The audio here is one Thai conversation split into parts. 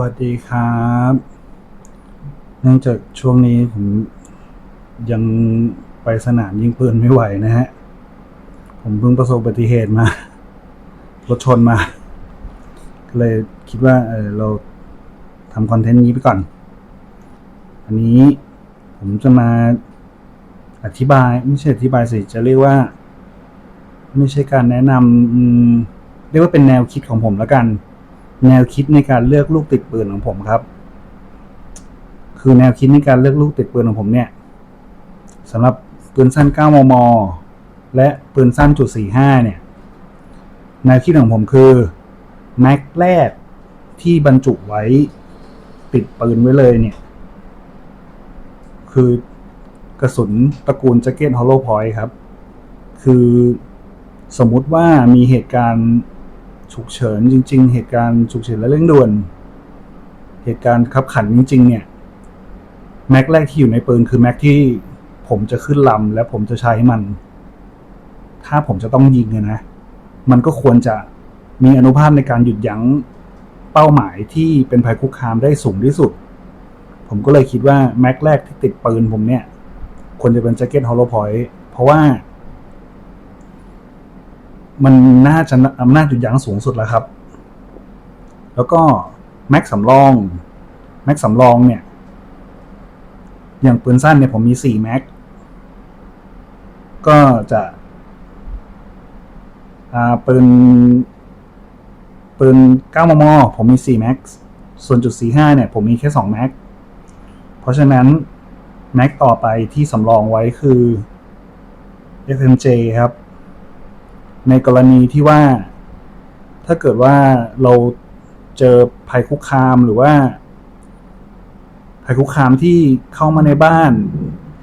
วัสดีครับ เนื่องจากช่วงนี้ผมยังไปสนามยิงปืนไม่ไหวนะฮะ ผมเพิ่งประสบอุบัติเหตุมารถชนมา ก็เลยคิดว่าเออเราทำคอนเทนต์นี้ไปก่อน อันนี้ผมจะมาอธิบายไม่ใช่อธิบายสิจะเรียกว่า ไม่ใช่การแนะนำเรียกว่าเป็นแนวคิดของผมแล้วกัน แนวคิดในการเลือกลูกติดปืนของผมครับ คือแนวคิดในการเลือกลูกติดปืนของผมเนี่ยสำหรับปืนสั้น 9 มม และปืนสั้นจุด45 เนี่ย แนวคิดของผมคือแม็กแรกที่บรรจุไว้ติดปืนไว้เลยเนี่ย คือกระสุนตระกูลแจ็คเก็ตฮอลโลพอยครับ คือสมมุติว่ามีเหตุการณ์ ฉุกเฉินจริง ๆ เหตุการณ์ฉุกเฉินและเร่งด่วน เหตุการณ์ขับขันจริง ๆ เนี่ยแม็กแรกที่อยู่ในปืนคือแม็กที่ผมจะขึ้นลำและผมจะใช้มัน ถ้าผมจะต้องยิงนะ มันก็ควรจะมีอนุภาพในการหยุดยั้งเป้าหมายที่เป็นภัยคุกคามได้สูงที่สุด ผมก็เลยคิดว่าแม็กแรกที่ติดปืนผมเนี่ยควรจะเป็นแจ็คเก็ตฮอลโลพอยต์เพราะว่า มันน่าจะอำนาจหยุดยั้งสูงสุดแล้วครับ แล้วก็แม็กสำรอง แม็กสำรองเนี่ย อย่างปืนสั้นเนี่ยผมมีสี่แม็กก็จะอ่าปืนปืน 9 มม ผมมี 4 แม็กส่วนจุด 45 เนี่ย ผมมีแค่ 2 แม็ก เพราะฉะนั้น แม็กต่อไปที่สำรองไว้คือ FMJ ครับ ในกรณีที่ว่า ถ้าเกิดว่าเราเจอภัยคุกคามหรือว่า ภัยคุกคามที่เข้ามาในบ้าน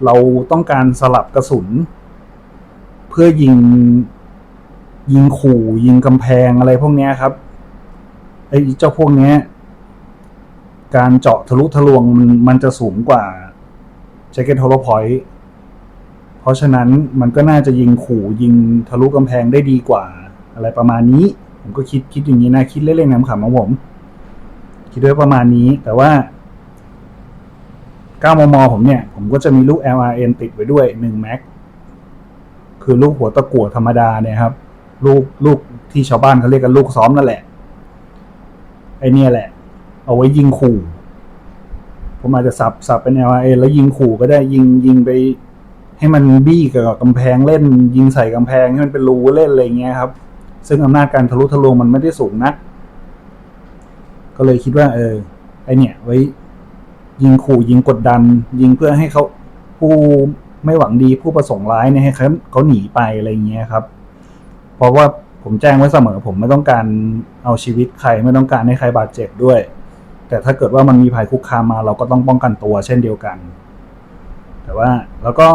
เราต้องการสลับกระสุน เพื่อยิงยิงขู่ยิงกำแพงอะไรพวกนี้ครับไอ้เจ้าพวกนี้การเจาะทะลุทะลวงมันมันจะสูงกว่า Jacket Hollow Point เพ เพราะฉะนั้นมันก็น่าจะยิงขู่ยิงทะลุกำแพงได้ดีกว่า อะไรประมาณนี้ ผมก็คิดคิดอย่างนี้นะ คิดเล่นๆน้ำขำของผม คิดด้วยประมาณนี้ แต่ว่า 9 มม ผมเนี่ย ผมก็จะมีลูก LRN ติดไว้ด้วย 1 แม็ก คือลูกหัวตะกั่วธรรมดาเนี่ยครับ ลูกลูกที่ชาวบ้านเขาเรียกกันลูกซ้อมนั่นแหละ ไอเนี่ยแหละ เอาไว้ยิงขู่ ผมอาจจะสับสับเป็น LRN แล้วยิงขู่ก็ได้ยิงยิงไป ให้มันบี้กับกำแพงเล่น ยิงใส่กำแพงให้มันเป็นรูเล่นอะไรเงี้ยครับ ซึ่งอำนาจการทะลุทะลวงมันไม่ได้สูงนัก ก็เลยคิดว่า เออไอเนี่ย ไว้ ยิงขู่ยิงกดดัน ยิงเพื่อให้เขาผู้ไม่หวังดีผู้ประสงค์ร้ายเนี่ยให้เขาเขาหนีไปอะไรเงี้ยครับ เพราะว่าผมแจ้งไว้เสมอ ผมไม่ต้องการเอาชีวิตใครไม่ต้องการให้ใครบาดเจ็บด้วย แต่ถ้าเกิดว่ามันมีภัยคุกคามมา เราก็ต้องป้องกันตัวเช่นเดียวกัน แต่ว่าแล้วก็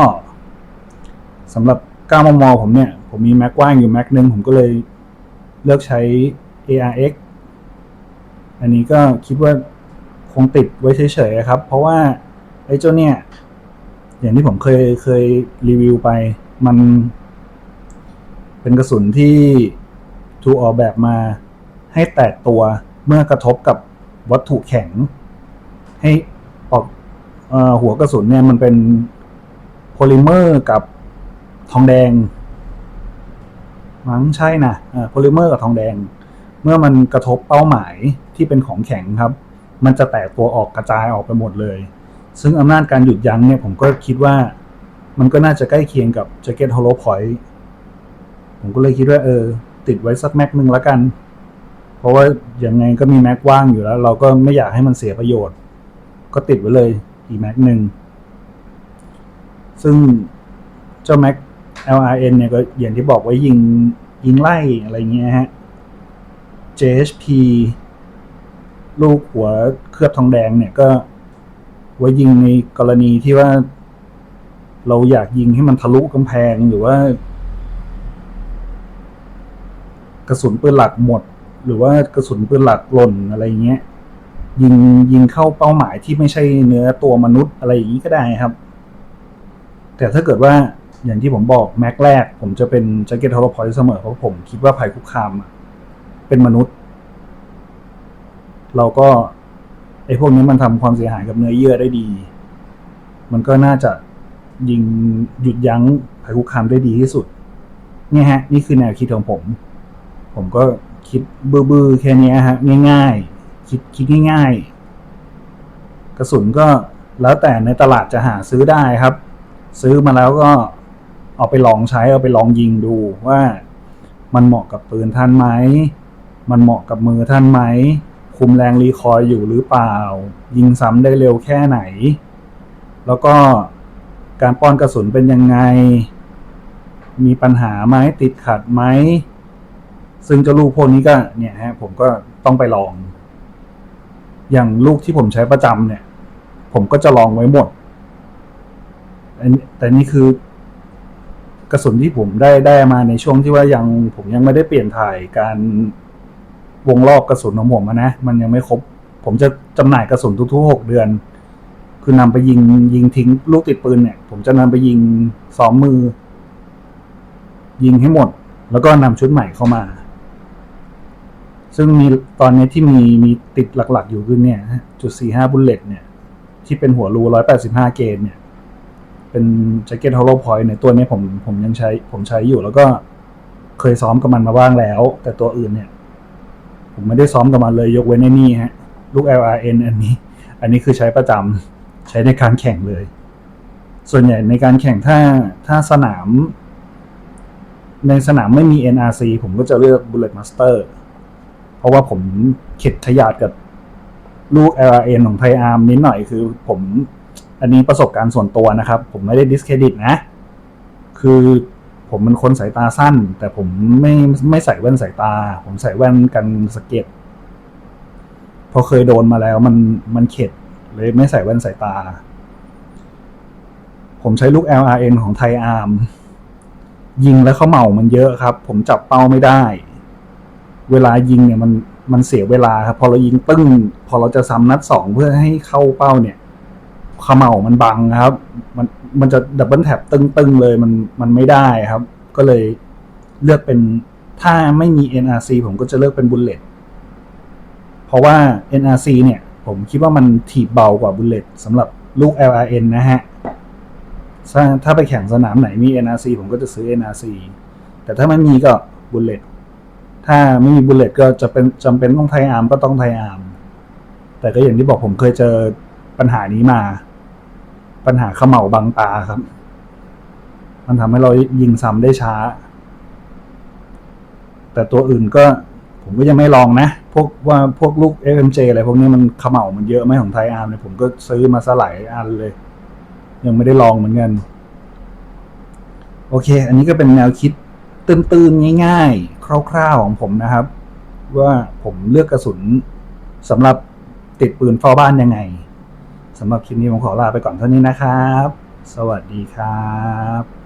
สำหรับ 9 มม ผมเนี่ย ผมมีแม็กกว่างอยู่แม็กหนึ่งผมก็เลยเลือกใช้ ARX อันนี้ก็คิดว่าคงติดไว้เฉยๆครับ เพราะว่าไอ้เจ้าเนี่ย อย่างที่ผมเคยเคยรีวิวไป มันเป็นกระสุนที่ถูกออกแบบมาให้แตกตัวเมื่อกระทบกับวัตถุแข็ง ให้ออกหัวกระสุนเนี่ยมันเป็นโพลิเมอร์กับ ทองแดงมั้งใช่นะโพลิเมอร์กับทองแดง เมื่อมันกระทบเป้าหมายที่เป็นของแข็งครับ มันจะแตกตัวออกกระจายออกไปหมดเลย ซึ่งอำนาจการหยุดยั้งเนี่ยผมก็คิดว่ามันก็น่าจะใกล้เคียงกับ Jacket Hollow Point ผมก็เลยคิดว่าเออ ติดไว้สักแม็กหนึ่งแล้วกัน เพราะว่าอย่างไงก็มีแม็กว่างอยู่แล้ว เราก็ไม่อยากให้มันเสียประโยชน์ ก็ติดไว้เลยอีกแม็กหนึ่งซึ่งเจ้าแม็ก LRN เนี่ยก็อย่างที่บอกไว้ยิงยิงไล่อะไรเงี้ยฮะ JHP ลูกหัวเคลือบทองแดงเนี่ยก็ไว้ยิงในกรณีที่ว่า เราอยากยิงให้มันทะลุกำแพงหรือว่า กระสุนปืนหลักหมด หรือว่ากระสุนปืนหลักหล่นอะไรเงี้ย ยิงยิงเข้าเป้าหมายที่ไม่ใช่เนื้อตัวมนุษย์อะไรอย่างนี้ก็ได้ครับ แต่ถ้าเกิดว่า อย่างที่ผมบอกแม็กแรก ผมจะเป็นแจ็คเก็ตฮอลโลพอยต์เสมอเพราะผมคิดว่าภัยคุกคามเป็นมนุษย์ เราก็ไอ้พวกนี้มันทำความเสียหายกับเนื้อเยื่อได้ดี มันก็น่าจะยิงหยุดยั้งภัยคุกคามได้ดีที่สุด เนี่ยฮะ นี่คือแนวคิดของผม ผมก็คิดบื้อๆแค่นี้ฮะ ง่าย ๆ คิดคิดง่าย ๆ กระสุนก็แล้วแต่ในตลาดจะหาซื้อได้ครับ ซื้อมาแล้วก็ เอาไปลองใช้เอาไปลองยิงดูว่ามันเหมาะกับปืนท่านไหม มันเหมาะกับมือท่านไหม คุมแรงรีคอยอยู่หรือเปล่า ยิงซ้ำได้เร็วแค่ไหน แล้วก็การป้อนกระสุนเป็นยังไง มีปัญหาไหมติดขัดไหม ซึ่งเจ้าลูกพวกนี้ก็เนี่ยฮะผมก็ต้องไปลอง อย่างลูกที่ผมใช้ประจำเนี่ย ผมก็จะลองไว้หมด แต่นี่คือ กระสุนที่ผมได้ได้มาในช่วงที่ว่ายังผมยังไม่ได้เปลี่ยนถ่ายการวงรอบกระสุนของผมนะ มันยังไม่ครบ ผมจะจำหน่ายกระสุนทุกๆหกเดือน คือนำไปยิงยิงทิ้งลูกติดปืนเนี่ย ผมจะนำไปยิงซ้อมมือ ยิงให้หมด แล้วก็นำชุดใหม่เข้ามา ซึ่งมีตอนนี้ที่มีมีติดหลักๆ อยู่คือเนี่ยจุดสี่ห้าบุลเลตเนี่ย ที่เป็นหัวรูร้อยแปดสิบห้าเกนเนี่ย เป็นแจ็คเก็ตฮอลโลพอยต์ในตัวนี้ผมผมยังใช้ผมใช้อยู่แล้วก็เคยซ้อมกับมันมาบ้างแล้ว แต่ตัวอื่นเนี่ย ผมไม่ได้ซ้อมกับมันเลยยกเว้นไอ้นี่ฮะ ลูก LRN อันนี้ อันนี้คือใช้ประจำใช้ในการแข่งเลย ส่วนใหญ่ในการแข่งถ้าถ้าสนาม ในสนามไม่มี NRC ผมก็จะเลือก Bullet Master เพราะว่าผมเข็ดขยาดกับลูก LRN ของไทอาร์มนิดหน่อยคือผม อันนี้ประสบการณ์ส่วนตัวนะครับ ผมไม่ได้ดิสเครดิตนะ คือผมเป็นคนสายตาสั้น แต่ผมไม่ไม่ใส่แว่นสายตา ผมใส่แว่นกันสะเก็ตพราะเคยโดนมาแล้วมันมันเข็ดเลยไม่ใส่แว่นสายตา ผมใช้ลูก LRN ของไทยอาร์มยิงแล้วเขาเหมามันเยอะครับ ผมจับเป้าไม่ได้ เวลายิงเนี่ยมันมันเสียเวลาครับ พอเรายิงตึ้ง พอเราจะซ้ำนัดสองเพื่อให้เข้าเป้าเนี่ย ขม่ามันบังครับ มันมันจะดับเบิลแท็บตึ้งๆเลยมันมันไม่ได้ครับ ก็เลยเลือกเป็นถ้าไม่มี NRC ผมก็จะเลือกเป็นบุลเลตเพราะว่า NRC เนี่ย ผมคิดว่ามันถีบเบากว่าบุลเลตสำหรับลูก LRN นะฮะ ถ้าถ้าไปแข่งสนามไหนมี NRC ผมก็จะซื้อ NRC แต่ถ้าไม่มีก็บุลเลตถ้าไม่มีบุลเลตก็จะเป็นจำเป็นต้องไทยอาร์มก็ต้องไทยอาร์มแต่ก็อย่างที่บอกผมเคยเจอ ปัญหานี้มา ปัญหาเขม่าบังตาครับ มันทำให้เรายิงซ้ำได้ช้า แต่ตัวอื่นก็ ผมก็ยังไม่ลองนะ พวกว่าพวกลูก FMJ อะไรพวกนี้มันเขม่ามันเยอะไหมของไทยอาร์มเนี่ยผมก็ซื้อมาสลายอันเลย ยังไม่ได้ลองเหมือนกัน โอเค อันนี้ก็เป็นแนวคิดตื้นๆง่ายๆ คร่าวๆของผมนะครับ ว่าผมเลือกกระสุนสำหรับติดปืนเฝ้าบ้านยังไง สำหรับคลิปนี้ผมขอลาไปก่อนเท่านี้นะครับ สวัสดีครับ